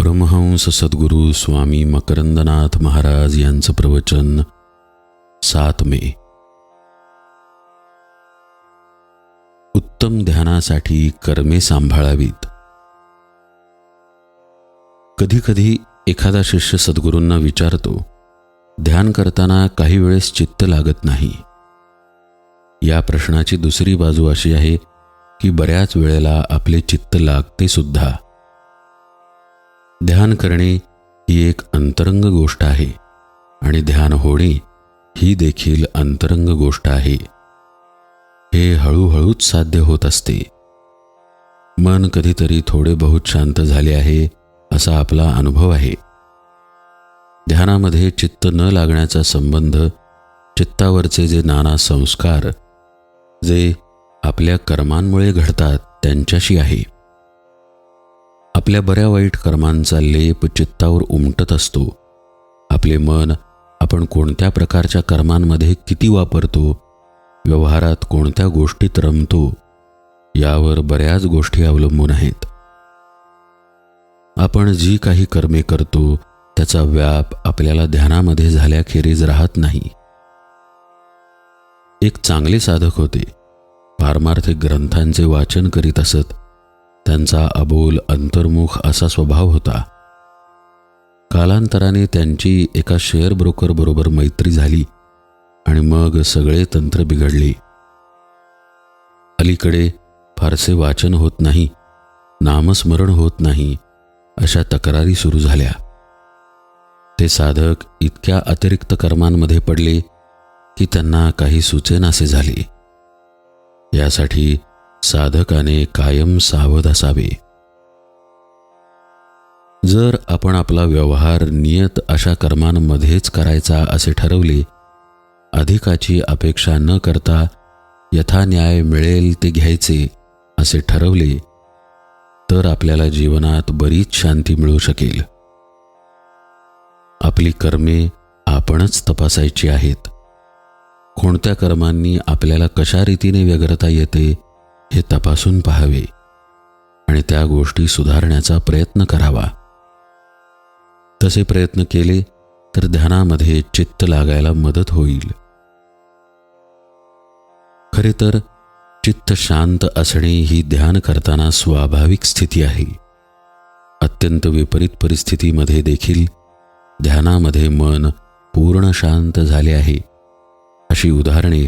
परमहंस सद्गुरू स्वामी मकरंदनाथ महाराज यांचं प्रवचन सात मे. उत्तम ध्यानासाठी कर्मे सांभाळावीत. कधीकधी एखादा शिष्य सद्गुरूंना विचारतो ध्यान करताना काही वेळेस चित्त लागत नाही? या प्रश्नाची दुसरी बाजू अशी आहे की बऱ्याच वेळेला आपले चित्त लागते सुद्धा. ध्यान करणे ही एक अंतरंग गोष्ट आहे आणि ध्यान होणे ही देखील अंतरंग गोष्ट आहे. हे हळूहळूच साध्य होत असते. मन कधीतरी थोडे बहुत शांत झाले आहे असा आपला अनुभव आहे. ध्यानामध्ये चित्त न लागण्याचा संबंध चित्तावरचे जे नाना संस्कार जे आपल्या कर्मांमुळे घडतात त्यांच्याशी आहे. आपल्या बऱ्या वाईट कर्मांचा लेप चित्तावर उमटत असतो. आपले मन आपण कोणत्या प्रकारच्या कर्मांमध्ये किती वापरतो व्यवहारात कोणत्या गोष्टीत रमतो यावर बऱ्याच गोष्टी अवलंबून आहेत. आपण जी काही कर्मे करतो त्याचा व्याप आपल्याला ध्यानामध्ये झाल्याखेरीज राहत नाही. एक चांगले साधक होते. पारमार्थिक ग्रंथांचे वाचन करीत असत त्यांचा अबोल अंतर्मुख असा स्वभाव होता. कालांतराने त्यांची एका शेअर ब्रोकर बरोबर मैत्री झाली आणि मग सगळे तंत्र बिघडले. अलीकडे फारसे वाचन होत नाही नामस्मरण होत नाही अशा तक्रारी सुरू झाल्या. ते साधक इतक्या अतिरिक्त कर्मांमध्ये पडले की त्यांना काही सुचेनासे झाले. यासाठी साधकाने कायम सावध असावे. जर आपण आपला व्यवहार नियत अशा कर्मांमध्येच करायचा असे ठरवले अधिकाची अपेक्षा न करता यथा न्याय मिळेल ते घ्यायचे असे ठरवले तर आपल्याला जीवनात बरीच शांती मिळू शकेल. आपली कर्मे आपणच तपासायची आहेत. कोणत्या कर्मांनी आपल्याला कशा रीतीने व्यग्रता येते हे तपासून पाहावे आणि त्या गोष्टी सुधारण्याचा प्रयत्न करावा. तसे प्रयत्न केले तर ध्यानामध्ये चित्त लागायला मदत होईल. खरे तर चित्त शांत असणे ही ध्यान करताना स्वाभाविक स्थिती आहे. अत्यंत विपरीत परिस्थितीमध्ये देखील ध्यानामध्ये मन पूर्ण शांत झाले आहे. अशी उदाहरणे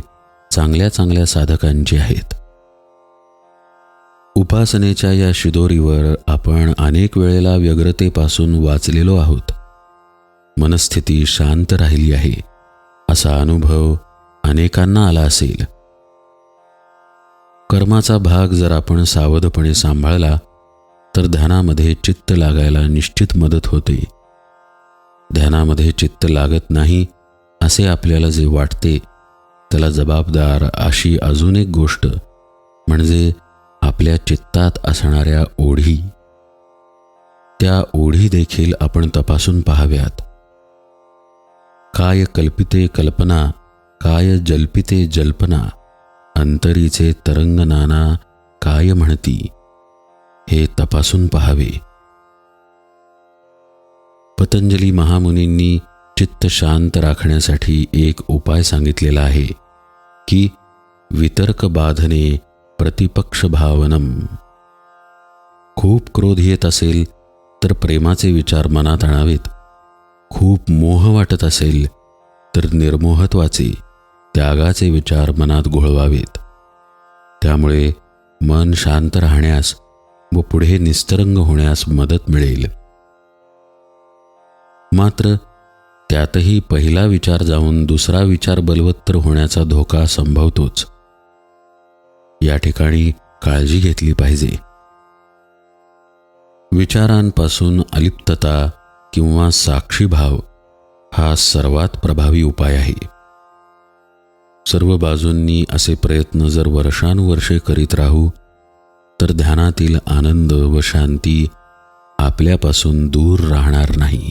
चांगल्या चांगल्या साधकांची आहेत. उपासनेच्या या शिदोरीवर आपण अनेक वेळेला व्यग्रतेपासून वाचलेलो आहोत. मनस्थिती शांत राहिली आहे. असा अनुभव अनेकांना आला असेल. कर्माचा भाग जर आपण सावधपणे सांभाळला तर ध्यानामध्ये चित्त लागायला निश्चित मदत होते. ध्यानामध्ये चित्त लागत नाही असे आपल्याला जे वाटते त्याला जबाबदार अशी अजून एक गोष्ट म्हणजे आपल्या चित्तात असणाऱ्या ओढी त्या ओढी देखील आपण तपासून पाहाव्यात. काय कल्पिते कल्पना काय जल्पिते जल्पना अंतरीचे तरंग नाना काय म्हणती हे तपासून पहावे. पतंजली महामुनींनी चित्त शांत राखण्यासाठी एक उपाय सांगितलेला आहे की वितर्क बाधने प्रतिपक्ष भावनम खूप क्रोध येत असेल तर प्रेमाचे विचार मनात आणावेत. खूप मोह वाटत असेल तर निर्मोहत्वाचे त्यागाचे विचार मनात घोळवावेत. त्यामुळे मन शांत राहण्यास व पुढे निस्तरंग होण्यास मदत मिळेल. मात्र त्यातही पहिला विचार जाऊन दुसरा विचार बलवत्तर होण्याचा धोका संभवतोच. या ठिकाणी काळजी घेतली पाहिजे. विचारांपासून अलिप्तता किंवा साक्षीभाव हा सर्वात प्रभावी उपाय आहे. सर्व बाजूंनी असे प्रयत्न जर वर्षानुवर्षे करीत राहू तर ध्यानातील आनंद व शांती आपल्यापासून दूर राहणार नाही.